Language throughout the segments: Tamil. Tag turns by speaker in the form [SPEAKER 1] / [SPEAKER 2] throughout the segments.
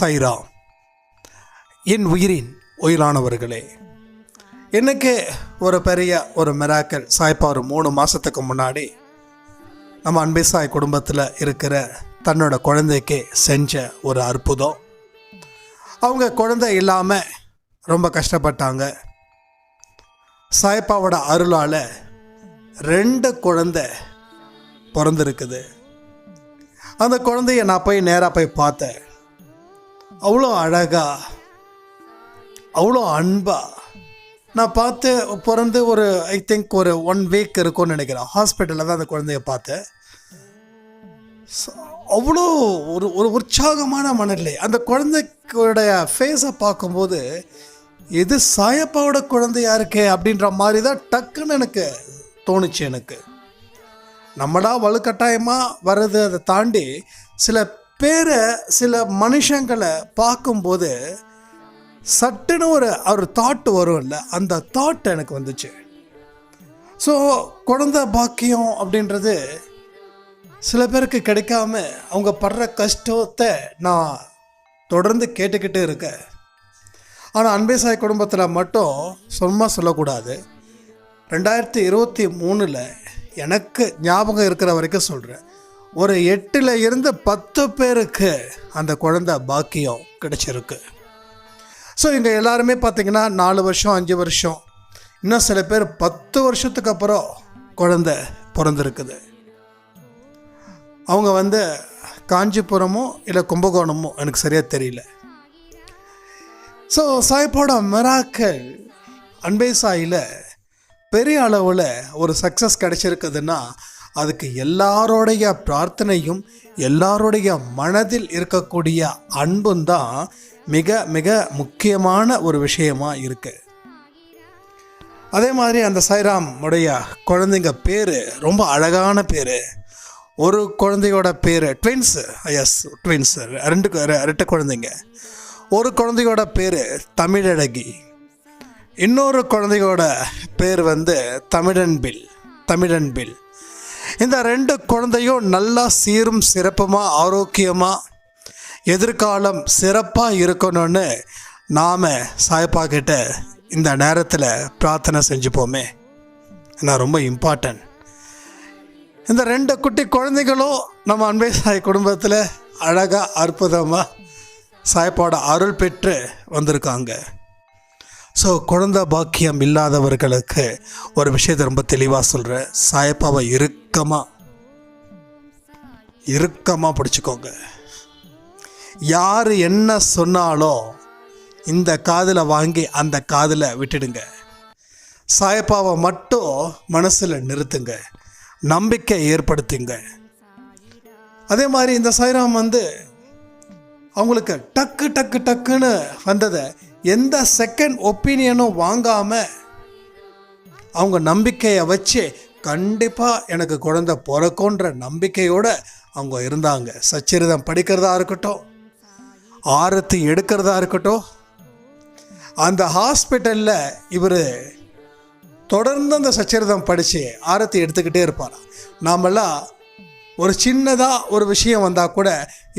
[SPEAKER 1] சைரா. என் உயிரின் உயிரானவர்களே எனக்கு ஒரு பெரிய ஒரு மிராக்கல் சாய்ப்பா ஒரு மூணு மாதத்துக்கு முன்னாடி நம்ம அன்பை சாய் குடும்பத்தில் இருக்கிற தன்னோட குழந்தைக்கு செஞ்ச ஒரு அற்புதம். அவங்க குழந்தை இல்லாமல் ரொம்ப கஷ்டப்பட்டாங்க. சாய்ப்பாவோட அருளால் ரெண்டு குழந்தை பிறந்திருக்குது. அந்த குழந்தைய நான் போய் நேராக போய் பார்த்தேன். அவ்வளோ அழகா அவ்வளோ அன்பா. நான் பார்த்து பிறந்து ஒரு ஐ திங்க் ஒரு ஒன் வீக் இருக்கும்னு நினைக்கிறேன். ஹாஸ்பிட்டலில் தான் அந்த குழந்தைய பார்த்தேன். அவ்வளோ ஒரு ஒரு உற்சாகமான மனநிலை. அந்த குழந்தைக்குடைய ஃபேஸை பார்க்கும்போது எது சாயப்பாவோட குழந்தையா இருக்கே? அப்படின்ற மாதிரி தான் டக்குன்னு எனக்கு தோணுச்சு எனக்கு. நம்மளா வலுக்கட்டாயமாக வர்றது அதை தாண்டி சில பேரை சில மனுஷங்களை பார்க்கும்போது சட்டுன்னு ஒரு ஒரு தாட் வரும்ல. அந்த தாட் எனக்கு வந்துச்சு. ஸோ குழந்த பாக்கியம் அப்படின்றது சில பேருக்கு கிடைக்காம அவங்க படுற கஷ்டத்தை நான் தொடர்ந்து கேட்டுக்கிட்டே இருக்கேன். ஆனால் அன்பே சாய் குடும்பத்தில் மட்டும் சும்மா சொல்லக்கூடாது. ரெண்டாயிரத்தி இருபத்தி மூணில் எனக்கு ஞாபகம் இருக்கிற வரைக்கும் சொல்கிறேன் ஒரு எட்டில் இருந்து பத்து பேருக்கு அந்த குழந்தை பாக்கியம் கிடச்சிருக்கு. ஸோ இங்கே எல்லாருமே பார்த்திங்கன்னா நாலு வருஷம் அஞ்சு வருஷம் இன்னும் சில பேர் பத்து வருஷத்துக்கு அப்புறம் குழந்தை பிறந்திருக்குது. அவங்க வந்து காஞ்சிபுரமோ இல்லை கும்பகோணமோ எனக்கு சரியாக தெரியல. ஸோ சாய்ப்போட மெராக்கள் அன்பை சாயில் பெரிய அளவில் ஒரு சக்ஸஸ் கிடச்சிருக்குதுன்னா அதுக்கு எல்லாரோடைய பிரார்த்தனையும் எல்லாருடைய மனதில் இருக்கக்கூடிய அன்பும் தான் மிக மிக முக்கியமான ஒரு விஷயமா இருக்கு. அதே மாதிரி அந்த சைராம் உடைய குழந்தைங்க பேர் ரொம்ப அழகான பேர். ஒரு குழந்தையோட பேர் ட்வின்ஸ். S twins. ரெண்டு ரெட்ட குழந்தைங்க. ஒரு குழந்தையோட பேர் தமிழழகி. இன்னொரு குழந்தையோட பேர் வந்து தமிழன்பில் தமிழன்பில் இந்த ரெண்டு குழந்தையும் நல்லா சீரும் சிறப்புமாக ஆரோக்கியமாக எதிர்காலம் சிறப்பாக இருக்கணும்னு நாம் சாய்ப்பா கிட்ட இந்த நேரத்தில் பிரார்த்தனை செஞ்சுப்போமே. நான் ரொம்ப இம்பார்ட்டன்ட் இந்த ரெண்டு குட்டி குழந்தைகளும் நம்ம அன்பை சாய் குடும்பத்தில் அழகாக அற்புதமாக சாய்ப்பாட அருள் பெற்று வந்திருக்காங்க. ஸோ குழந்தை பாக்கியம் இல்லாதவர்களுக்கு ஒரு விஷயத்தை ரொம்ப தெளிவாக சொல்கிறேன் சாயப்பாவை இறுக்கமாக இறுக்கமாக பிடிச்சிக்கோங்க. யார் என்ன சொன்னாலும் இந்த காதில் வாங்கி அந்த காதில் விட்டுடுங்க. சாயப்பாவை மட்டும் மனசில் நிறுத்துங்க. நம்பிக்கை ஏற்படுத்துங்க. அதே மாதிரி இந்த சாய்ராம் வந்து அவங்களுக்கு டக்கு டக்கு டக்குன்னு வந்ததை எந்த செகண்ட் ஒப்பீனியனும் வாங்காமல் அவங்க நம்பிக்கையை வச்சு கண்டிப்பாக எனக்கு குழந்தை பிறக்கும்ன்ற நம்பிக்கையோடு அவங்க இருந்தாங்க. சச்சரிதம் படிக்கிறதா இருக்கட்டும் ஆரத்தி எடுக்கிறதா இருக்கட்டும் அந்த ஹாஸ்பிட்டலில் இவர் தொடர்ந்து அந்த சச்சரிதம் படித்து ஆரத்தி எடுத்துக்கிட்டே இருப்பார் நாமெல்லாம் ஒரு சின்னதாக ஒரு விஷயம் வந்தால் கூட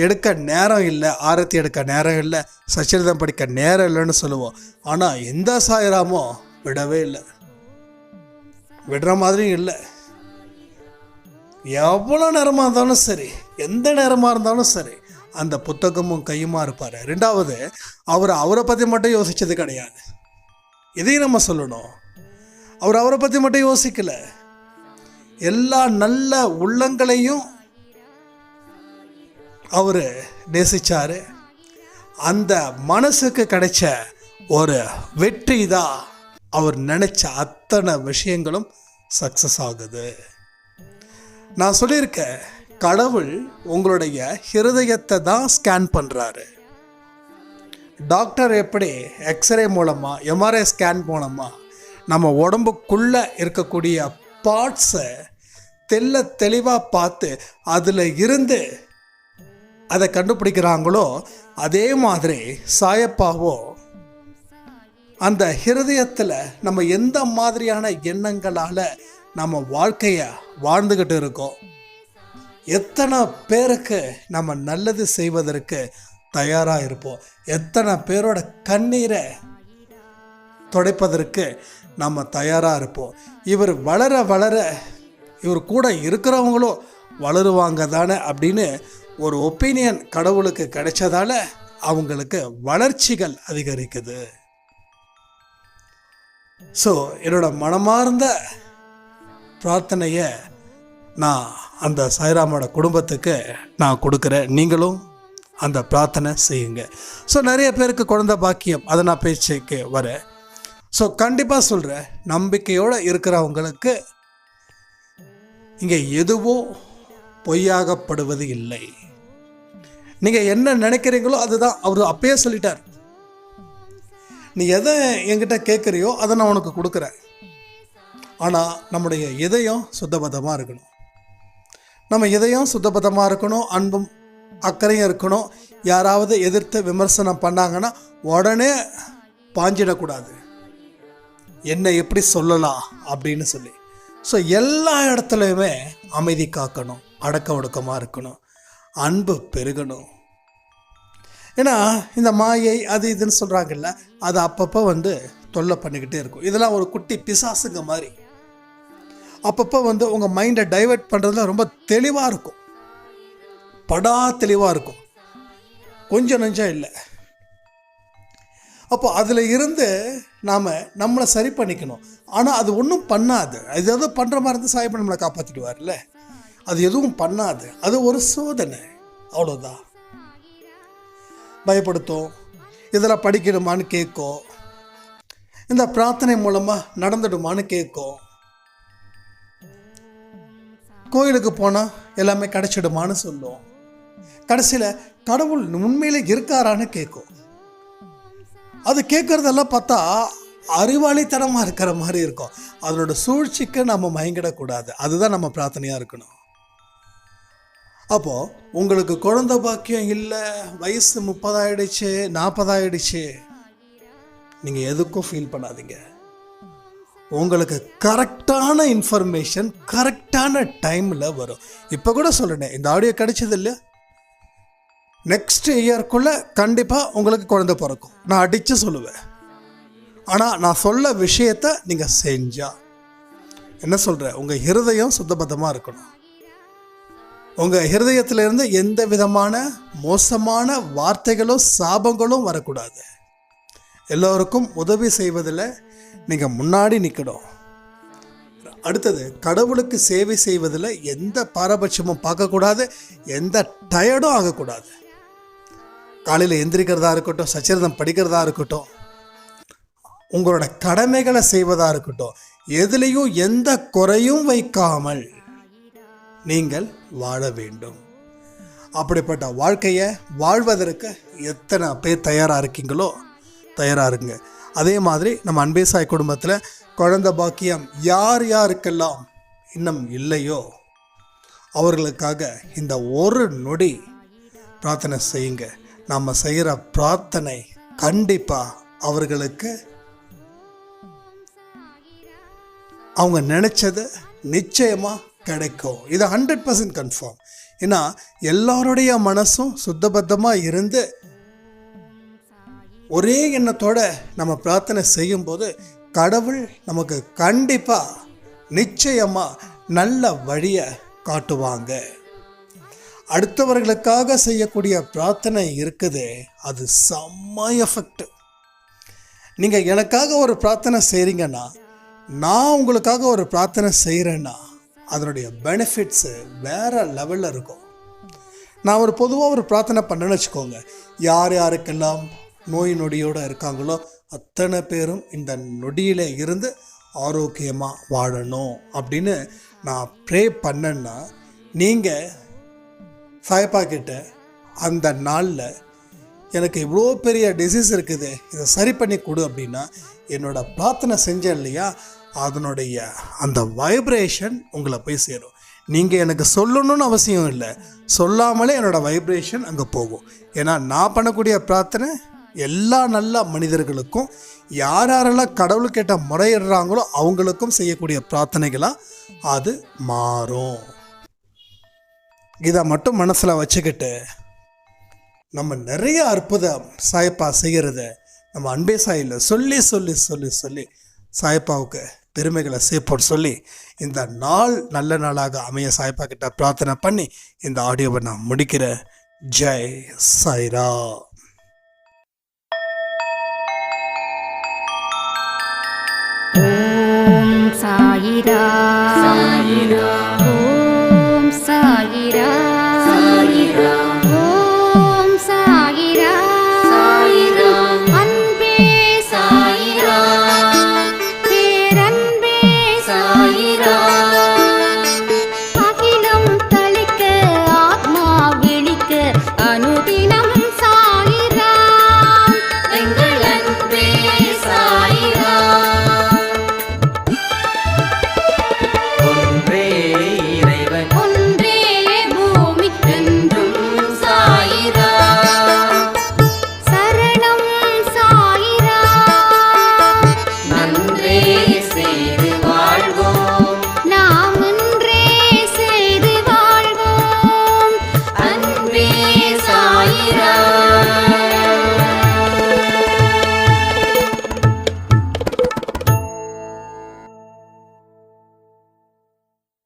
[SPEAKER 1] எடுக்க நேரம் இல்லை ஆரத்தி எடுக்க நேரம் இல்லை சச்சரிதம் படிக்க நேரம் இல்லைன்னு சொல்லுவோம். ஆனால் எந்த சாயிராமோ விடவே இல்லை. விடுற மாதிரியும் இல்லை. எவ்வளோ நேரமாக இருந்தாலும் சரி எந்த நேரமாக இருந்தாலும் சரி அந்த புத்தகமும் கையுமா இருப்பார். ரெண்டாவது அவர் அவரை பற்றி மட்டும் யோசித்தது கிடையாது. இதையும் நம்ம சொல்லணும். அவர் அவரை பற்றி மட்டும் யோசிக்கலை. எல்லா நல்ல உள்ளங்களையும் அவர் நேசித்தார் அந்த மனசுக்கு கிடைச்ச ஒரு வெற்றி தான் அவர் நினச்ச அத்தனை விஷயங்களும் சக்ஸஸ் ஆகுது. நான் சொல்லியிருக்கேன் கடவுள் உங்களுடைய ஹிருதயத்தை தான் ஸ்கேன் பண்ணுறாரு டாக்டர் எப்படி எக்ஸ்ரே மூலமாக எம்ஆர்ஐ ஸ்கேன் மூலமாக நம்ம உடம்புக்குள்ளே இருக்கக்கூடிய பார்ட்ஸை தெல்ல தெளிவாக பார்த்து அதில் இருந்து அதை கண்டுபிடிக்கிறாங்களோ அதே மாதிரி சாயப்பாவோ அந்த ஹிருதயத்தில் நம்ம எந்த மாதிரியான எண்ணங்களால் நம்ம வாழ்க்கையை வாழ்ந்துக்கிட்டு இருக்கோம்? எத்தனை பேருக்கு நம்ம நல்லது செய்வதற்கு தயாராக இருப்போம்? எத்தனை பேரோட கண்ணீரை துடைப்பதற்கு நம்ம தயாராக இருப்போம்? இவர் வளர வளர இவர் கூட இருக்கிறவங்களும் வளருவாங்க தானே அப்படின்னு ஒரு ஒப்பீனியன் கடவுளுக்கு கிடைச்சதால அவங்களுக்கு வளர்ச்சிகள் அதிகரிக்குது. ஸோ என்னோட மனமார்ந்த பிரார்த்தனையை நான் அந்த சாய்ராமோட குடும்பத்துக்கு நான் கொடுக்குறேன். நீங்களும் அந்த பிரார்த்தனை செய்யுங்க. ஸோ நிறைய பேருக்கு குழந்தை பாக்கியம். அதை நான் பேச்சுக்கு வரேன். ஸோ கண்டிப்பாக சொல்கிறேன் நம்பிக்கையோடு இருக்கிறவங்களுக்கு இங்கே எதுவும் பொய்யாகப்படுவது இல்லை. நீங்கள் என்ன நினைக்கிறீங்களோ அதுதான் அவர் அப்பயே சொல்லிட்டார். நீ எதை என்கிட்ட கேட்குறியோ அதை நான் உனக்கு கொடுக்குறேன். ஆனால் நம்முடைய இதயம் சுத்தபத்தமாக இருக்கணும். நம்ம இதயம் சுத்தபத்தமாக இருக்கணும் அன்பும் அக்கறையும் இருக்கணும். யாராவது எதிர்த்து விமர்சனம் பண்ணாங்கன்னா உடனே பாஞ்சிடக்கூடாது. என்னை எப்படி சொல்லலாம் அப்படின்னு சொல்லி. ஸோ எல்லா இடத்துலையுமே அமைதி காக்கணும் அடக்க ஒடுக்கமாக இருக்கணும் அன்பு பெருகணும். ஏன்னா இந்த மாயை அது இதுன்னு சொல்கிறாங்கல்ல அது அப்பப்போ வந்து தொல்லை பண்ணிக்கிட்டே இருக்கும். இதெல்லாம் ஒரு குட்டி பிசாசுங்க மாதிரி. அப்பப்போ வந்து உங்கள் மைண்டை டைவெர்ட் பண்ணுறதுல ரொம்ப தெளிவாக இருக்கும். படா தெளிவாக இருக்கும். கொஞ்சம் நஞ்சம் இல்லை. அப்போ அதில் இருந்து நாம் நம்மளை சரி பண்ணிக்கணும். ஆனால் அது ஒன்றும் பண்ணாது. அது எதுவும் பண்ணுற மாதிரி இருந்து சாய்ப்பு நம்மளை காப்பாற்றிடுவார்ல அது எதுவும் பண்ணாது. அது ஒரு சோதனை. அவ்வளோதான் பயப்படுத்தும். இதெல்லாம் படிக்கணுமான்னு கேட்கும். இந்த பிரார்த்தனை மூலமாக நடந்துடுமான்னு கேட்கும். கோயிலுக்கு போனால் எல்லாமே கிடச்சிடுமான்னு சொல்லும் கடைசியில் கடவுள் உண்மையிலே இருக்காரான்னு கேட்கும். அது கேட்குறதெல்லாம் பார்த்தா அறிவாளித்தனமாக இருக்கிற மாதிரி இருக்கும். அதனோட சூழ்ச்சிக்கு நம்ம மயங்கிடக்கூடாது. அதுதான் நம்ம பிரார்த்தனையாக இருக்கணும். அப்போது உங்களுக்கு குழந்தை பாக்கியம் இல்லை வயசு முப்பதாயிடுச்சு நாற்பதாயிடுச்சு நீங்கள் எதுக்கும் ஃபீல் பண்ணாதீங்க. உங்களுக்கு கரெக்டான இன்ஃபர்மேஷன் கரெக்டான டைமில் வரும். இப்போ கூட சொல்லிட்டேன் இந்த ஆடியோ கிடைச்சது இல்லையா? நெக்ஸ்ட் இயர்க்குள்ளே கண்டிப்பாக உங்களுக்கு குழந்தை பிறக்கும். நான் அடித்து சொல்லுவேன். ஆனால் நான் சொல்ல விஷயத்த நீங்கள் செஞ்சால் என்ன சொல்கிறேன் உங்கள் ஹிருதயம் சுத்தபத்தமாக இருக்கணும். உங்கள் இருதயத்திலிருந்து எந்த விதமான மோசமான வார்த்தைகளும் சாபங்களும் வரக்கூடாது. எல்லோருக்கும் உதவி செய்வதில் நீங்கள் முன்னாடி நிற்கணும் அடுத்தது கடவுளுக்கு சேவை செய்வதில் எந்த பாரபட்சமும் பார்க்கக்கூடாது. எந்த டயர்டும் ஆகக்கூடாது. காலையில் எந்திரிக்கிறதா இருக்கட்டும் சச்சரிதம் படிக்கிறதா இருக்கட்டும் உங்களோட கடமைகளை செய்வதாக இருக்கட்டும் எதுலேயும் எந்த குறையும் வைக்காமல் நீங்கள் வாழ வேண்டும். அப்படிப்பட்ட வாழ்க்கையை வாழ்வதற்கு எத்தனை பேர் தயாராக இருக்கீங்களோ தயாராக இருங்க. அதே மாதிரி நம்ம அன்பே சாய் குடும்பத்தில் குழந்தை பாக்கியம் யார் யாருக்கெல்லாம் இன்னும் இல்லையோ அவர்களுக்காக இந்த ஒரு நொடி பிரார்த்தனை செய்யுங்க. நம்ம செய்கிற பிரார்த்தனை கண்டிப்பாக அவர்களுக்கு. அவங்க நினச்சது நிச்சயமாக கிடைக்கும். இது ஹண்ட்ரட் பர்சன்ட் கன்ஃபார்ம் ஏன்னா எல்லாருடைய மனசும் சுத்தபத்தமாக இருந்து ஒரே எண்ணத்தோட நம்ம பிரார்த்தனை செய்யும்போது கடவுள் நமக்கு கண்டிப்பாக நிச்சயமாக நல்ல வழியை காட்டுவாங்க. அடுத்தவர்களுக்காக செய்யக்கூடிய பிரார்த்தனை இருக்குது. அது செம்ம எஃபெக்ட் நீங்கள் எனக்காக ஒரு பிரார்த்தனை செய்கிறீங்கன்னா நான் உங்களுக்காக ஒரு பிரார்த்தனை செய்கிறேன்னா அதனுடைய பெனிஃபிட்ஸு வேறு லெவலில் இருக்கும். நான் ஒரு பொதுவாக ஒரு பிரார்த்தனை பண்ணேன்னு வச்சுக்கோங்க. யார் யாருக்கெல்லாம் நோய் நொடியோடு இருக்காங்களோ அத்தனை பேரும் இந்த நொடியில் இருந்து ஆரோக்கியமாக வாழணும் அப்படின்னு நான் ப்ரே பண்ணேன்னா நீங்கள் சாயப்பா கிட்ட அந்த நாளில் எனக்கு இவ்வளோ பெரிய டிசீஸ் இருக்குது இதை சரி பண்ணி கொடு அப்படின்னா என்னோடய பிரார்த்தனை செஞ்சேன் இல்லையா? அதனுடைய அந்த வைப்ரேஷன் உங்களை போய் சேரும். நீங்கள் எனக்கு சொல்லணும்னு அவசியம் இல்லை. சொல்லாமலே என்னோடய வைப்ரேஷன் அங்கே போகும். ஏன்னா நான் பண்ணக்கூடிய பிரார்த்தனை எல்லா நல்ல மனிதர்களுக்கும் யார் யாரெல்லாம் கடவுள்கிட்ட முறையிடுறாங்களோ அவங்களுக்கும் செய்யக்கூடிய பிரார்த்தனைகளாக அது மாறும். இதை மட்டும் மனசில் வச்சுக்கிட்டு நம்ம நிறைய அற்புதம் சாயப்பா செய்கிறத நம்ம அன்பே சாயில் சொல்லி சொல்லி சொல்லி சொல்லி சாயப்பாவுக்கு பெருமைகளை சேர்ப்போம் சொல்லி இந்த நாள் நல்ல நாளாக அமைய சாயப்பா கிட்ட பிரார்த்தனை பண்ணி இந்த ஆடியோவை நான் முடிக்கிறேன். ஜெய் சாய்ரா
[SPEAKER 2] ஓம் சாயிரா